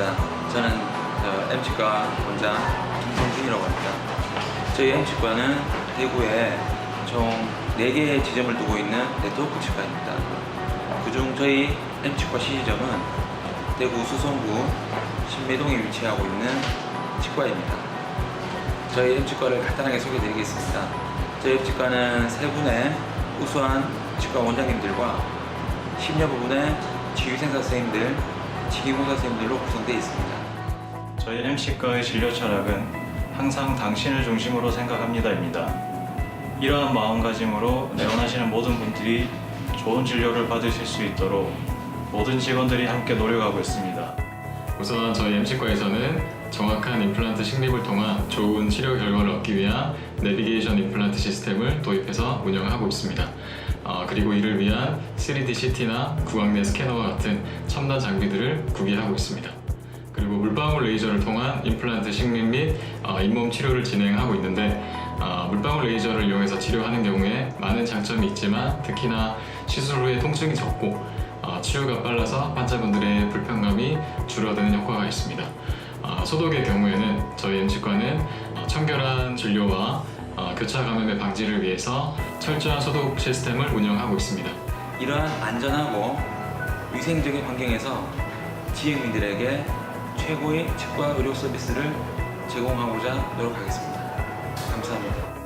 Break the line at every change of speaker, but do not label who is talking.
반갑습니다. 저는 어, M치과 원장 김성준이라고 합니다. 저희 M치과는 대구에 총 4개의 지점을 두고 있는 네트워크 치과입니다. 그중 저희 M치과 시지점은 대구 수성구 신매동에 위치하고 있는 치과입니다. 저희 M치과를 간단하게 소개해드리겠습니다. 저희 M치과는 세 분의 우수한 치과 원장님들과 10여 부분의 지휘생사 선생님들, 지기공사 선생님들로 구성되어 있습니다.
저희 MC과의 진료 철학은 항상 당신을 중심으로 생각합니다입니다. 이러한 마음가짐으로 내원하시는 모든 분들이 좋은 진료를 받으실 수 있도록 모든 직원들이 함께 노력하고 있습니다.
우선 저희 MC과에서는 정확한 임플란트 식립을 통한 좋은 치료 결과를 얻기 위한 내비게이션 임플란트 시스템을 도입해서 운영하고 있습니다. 어, 그리고 이를 위한 3D CT나 구강내 스캐너와 같은 첨단 장비들을 구비하고 있습니다. 그리고 물방울 레이저를 통한 임플란트 식립 및 어, 잇몸 치료를 진행하고 있는데 어, 물방울 레이저를 이용해서 치료하는 경우에 많은 장점이 있지만 특히나 시술 후에 통증이 적고 어, 치유가 빨라서 환자분들의 불편감이 줄어드는 효과가 있습니다. 어, 소독의 경우에는 저희 MC과는 어, 청결한 진료와 어, 교차 감염의 방지를 위해서 철저한 소독 시스템을 운영하고 있습니다.
이러한 안전하고 위생적인 환경에서 지역민들에게 최고의 치과 의료 서비스를 제공하고자 노력하겠습니다. 감사합니다.